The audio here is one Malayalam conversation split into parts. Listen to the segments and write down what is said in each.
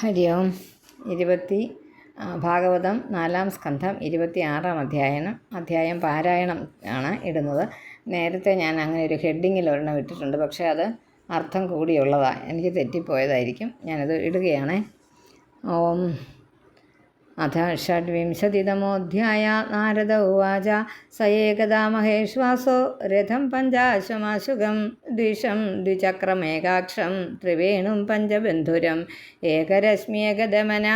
ഹരി ഓം. ഇരുപത്തി ഭാഗവതം നാലാം സ്കന്ധം ഇരുപത്തി ആറാം അധ്യായനം അധ്യായം പാരായണം ആണ് ഇടുന്നത്. നേരത്തെ ഞാൻ അങ്ങനെ ഒരു ഹെഡിങ്ങിൽ ഒരെണ്ണം ഇട്ടിട്ടുണ്ട് പക്ഷേ അത് അർത്ഥം കൂടിയുള്ളതാണ് എനിക്ക് തെറ്റിപ്പോയതായിരിക്കും. ഞാനത് ഇടുകയാണേ. ഓം. अथ षड्विंशतितमोऽध्याय नारद उवाच स एकदा महेश्वासो रथं पञ्चाशमाशुगं द्विषं द्विचक्रमेकाक्षं त्रिवेणुं पञ्चबन्धुरम् एकरश्म्येकदमन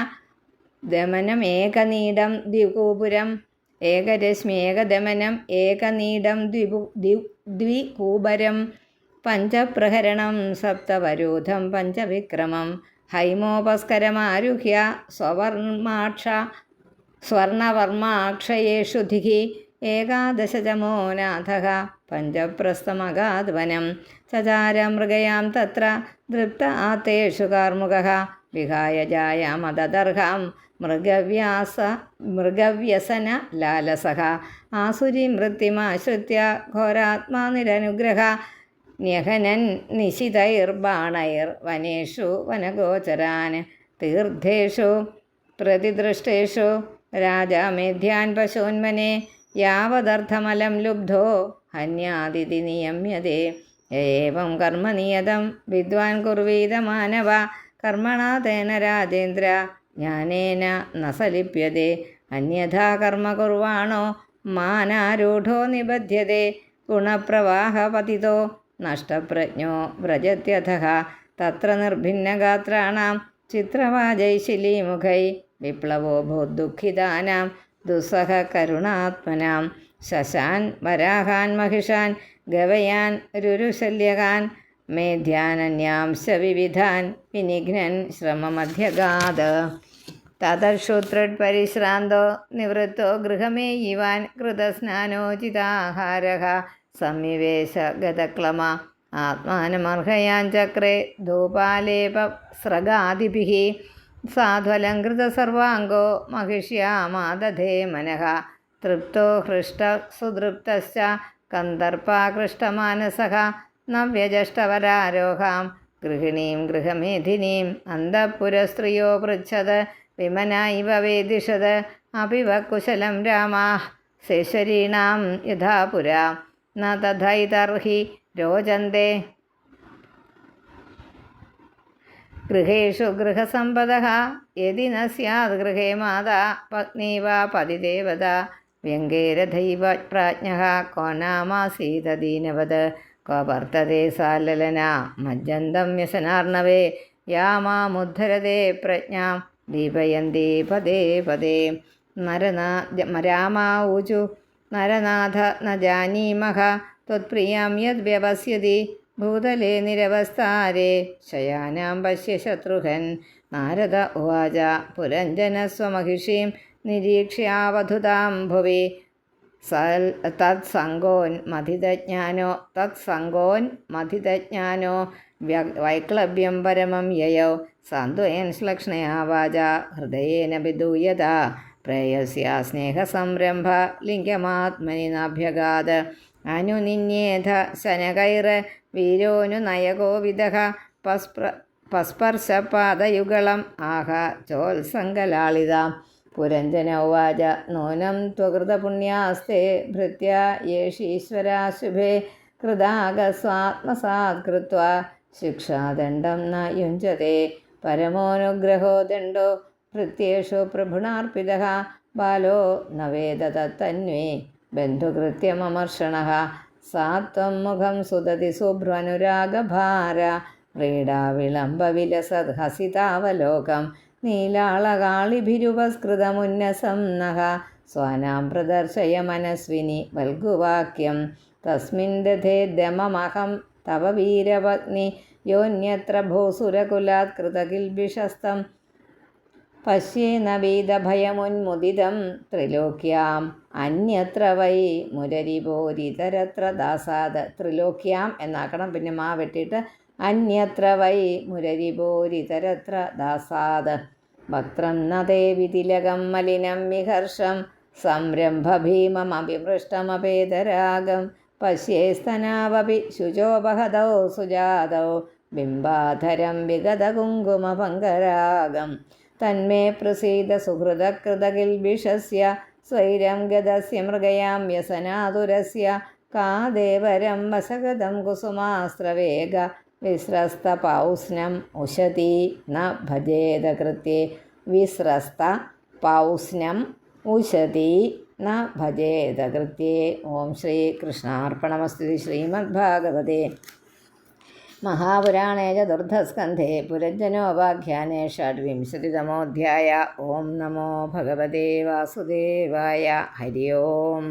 दमनमेकनीडं द्विकोपुरम् एकरश्म्येकदमनम् एकनीडं द्विपु द्वि द्विकूबरं पञ्चप्रहरणं सप्तवरोधं पञ्चविक्रमम् ഹൈമോപസ്കരമാരുഹ്യ സ്വവർമാക്ഷ സ്വർണവർമാക്ഷയേഷു ധിഹി ഏകാദശചമോ നാഥ പഞ്ചപ്രസ്ഥമഗാധ്വനം ചചാര മൃഗയാം തത്ര ദൃപ്ത ആത്തേഷു കാർമുക വിഹായ ജായ ജായാമദർഹം മൃഗവ്യാസ മൃഗവ്യസന ലാലസഹ ആസുരി മൃത്തിമാശ്രിത്യ ഘോരാത്മാനിരനുഗ്രഹ ന്യഹനൻ നിശിതൈർബാണൈർവനേഷു വനഗോചരാൻ തീർത്ഥേഷു പ്രതിദൃഷ്ടേഷു രാജാമേധ്യാൻ പശൂന്മനെ യാവതർത്ഥമലം ലുബ്ധോ ഹന്യാതിഥി നിയമ്യതേ. ഏവം കർമ്മനിയതം വിദ്വാൻ കുർവീത മാനവ കർമ്മണാ തേന രാജേന്ദ്ര ജ്ഞാനേന നസലിപ്യതേ. സലിപ്യതേ അന്യഥാ കർമ്മ കുർവാണോ മാനാരൂഢോ നിബധ്യതേ. ഗുണപ്രവാഹപതിതോ നഷ്ടപ്രജ്ഞോ വ്രജത്യഥ തത്ര നിർഭിന്നഗാത്രാണാം. ചിത്രവാജൈശിലീമുഖൈ വിപ്ലവോ ഭൂദുഃഖിതാനാം ദുസ്സഹ കരുണാത്മനാം. ശശാൻ വരാഹാൻ മഹിഷാൻ. ഗവയാൻ രുരുശല്യകാൻ. മേധ്യാനന്യാംശ വിവിധാൻ വിനിഘ്നൻ ശ്രമമധ്യഗാത്. തതർഷുത്രുട്പരിശ്രാന്തോ നിവൃത്തോ ഗൃഹമേയിവാൻ കൃതസ്നാനോചിതാഹാരः. സമ്മിവേശ ധൂപാലേപ സ്രഗാദിഭി. സാധ്വലംകൃത സർവാംഗോ മഹിഷ്യാമാദധേ മനഃ. തൃപ്തോ ഹൃഷ്ട ഹൃഷ്ടസുതൃപ്തശ്ച കന്ദർപ്പാകൃഷ്ടമാനസഃ. നവ്യജഷ്ടവരാരോഹാം ഗൃഹിണീം ഗൃഹമേധിനീം അന്തഃപുരസ്ത്രിയോ പൃച്ഛത് വിമനൈവ വേദിഷത് അഭിവ കുശലം രാമാ. ശേശ്വരീണാം യഥാപുരാ. ന തഥൈതർഹി രോചന്തേ ഗൃഹേഷു ഗൃഹസമ്പദ യതി ന സ്യാത് ഗൃഹേ മാതാ പത്നി വാ പതിദേവത വ്യങ്കേരഥൈവ പ്രാജ്ഞ കോ നാമാസീതദീനവത് കോ വർത്തതേ സാലലന മജ്ജന്തം വ്യസനാർണവേ യാ മാമുദ്ധരതേ പ്രജ്ഞാം ദീപയന്തി പദേ പദേ. മരനാ രാമാ ഊജു നരനാഥ ന ജാനീമഹ ത്വത്പ്രിയാം യദ്വ്യവസ്യതി ഭൂതലേ നിരവസ്ഥാരേ ശയാനാം പശ്യ ശത്രുഘൻ നാരദ ഉവാച പുരഞ്ജനസ്വമഹിഷീം നിരീക്ഷ്യാവധുതാം ഭുവി സൽ തത്സംഗോൻ മതിതജ്ഞാനോ തത്സംഗോൻ മതിതജ്ഞാനോ വൈക്ലഭ്യം പരമം യയോ സന്തുയൻ ശ്ലക്ഷ്ണയാവാച ഹൃദയേന വിദൂയത പ്രേയസ്യ സ്നേഹസംരംഭ ലിംഗമാത്മനി നാഭ്യഗാത്. അനുനിന്യേധ ശനകൈർ വീരോനു നയകോവിദഃ പസ്പ്ര പസ്പർശപാദയുഗളം ആഹ ചോത്സംഗലാളിതാം. പുരഞ്ജന ഉവാച നൂനം ത്വകൃതപുണ്യാസ്തേ ഭൃത്യ കൃതാഗസ്വാത്മസാത് കൃത്വാ ശിക്ഷാദണ്ഡം ന യുഞ്ജത്തെ പരമോനുഗ്രഹോ ദണ്ഡോ ഭൃത്യേഷു പ്രഭുണാർപ്പിതः ബാലോ നവേദത വേദ തത്തന്വേ ബന്ധുകൃത്യമമർഷണः സാ ത്വം മുഖം സുദതി ശുഭ്രനുരാഗഭാര വ്രീഡാവിളംബവിലസദ്ഹസിതാവലോകം നീലാളകാളിഭിരുപസ്കൃതമുന്നസം നഃ സ്വാനാം പ്രദർശയ മനസ്വിനി വൽഗുവാക്യം. തസ്മിൻ ദമമഹം തവ വീരപത്നി. യോന്യത്ര ഭൂസുരകുലാത് കൃതകിൽബിഷസ്തം പശ്യേന വീതഭയമുന്മുദിതം ത്രിലോക്യാം. അന്യത്ര വൈ മുരരിപോരിതരത്ര ദാസാദ് ത്രിലോക്യാം എന്നാക്കണം. പിന്നെ മാ വെട്ടിയിട്ട് അന്യത്ര വൈ മുരരിപോരിതരത്ര ദാസാദ് വക്രം നദേ വിതിലകം മലിനം വിഹർഷം. സംരംഭഭീമമഭിപൃഷ്ടമപേതരാഗം പശ്യേസ്തനാവപി ശുചോപഹതൗ സുജാതൗ. ബിംബാധരം വിഗതകുങ്കുമപങ്കരാഗം തന്മേ പ്രസീത സുഹൃതകൃതകിൽബിഷസ്യ സ്വൈരം ഗതസ്യ മൃഗയാം വ്യസനാതുരസ്യ കാദേവരം വസഗതം കുസുമാസ്ത്രവേഗ വിസ്രസ്ത പൗസ്നം ഉശതി ന ഭജേത കൃത്യേ വിസ്രസ്ത പൗസ്നം ഉശതി ന ഭജേത കൃത്യേ. ഓം ശ്രീ കൃഷ്ണാർപ്പണമസ്തു ശ്രീമദ്ഭാഗവതേ. മഹാപുരാണേ ചതുർത്ഥസ്കന്ധേ പുരഞ്ജനോപാഖ്യാനേ ഷഡ്വിംശതിതമോധ്യായ ഓം നമോ ഭഗവതേ വാസുദേവായ. ഹരി ഓം.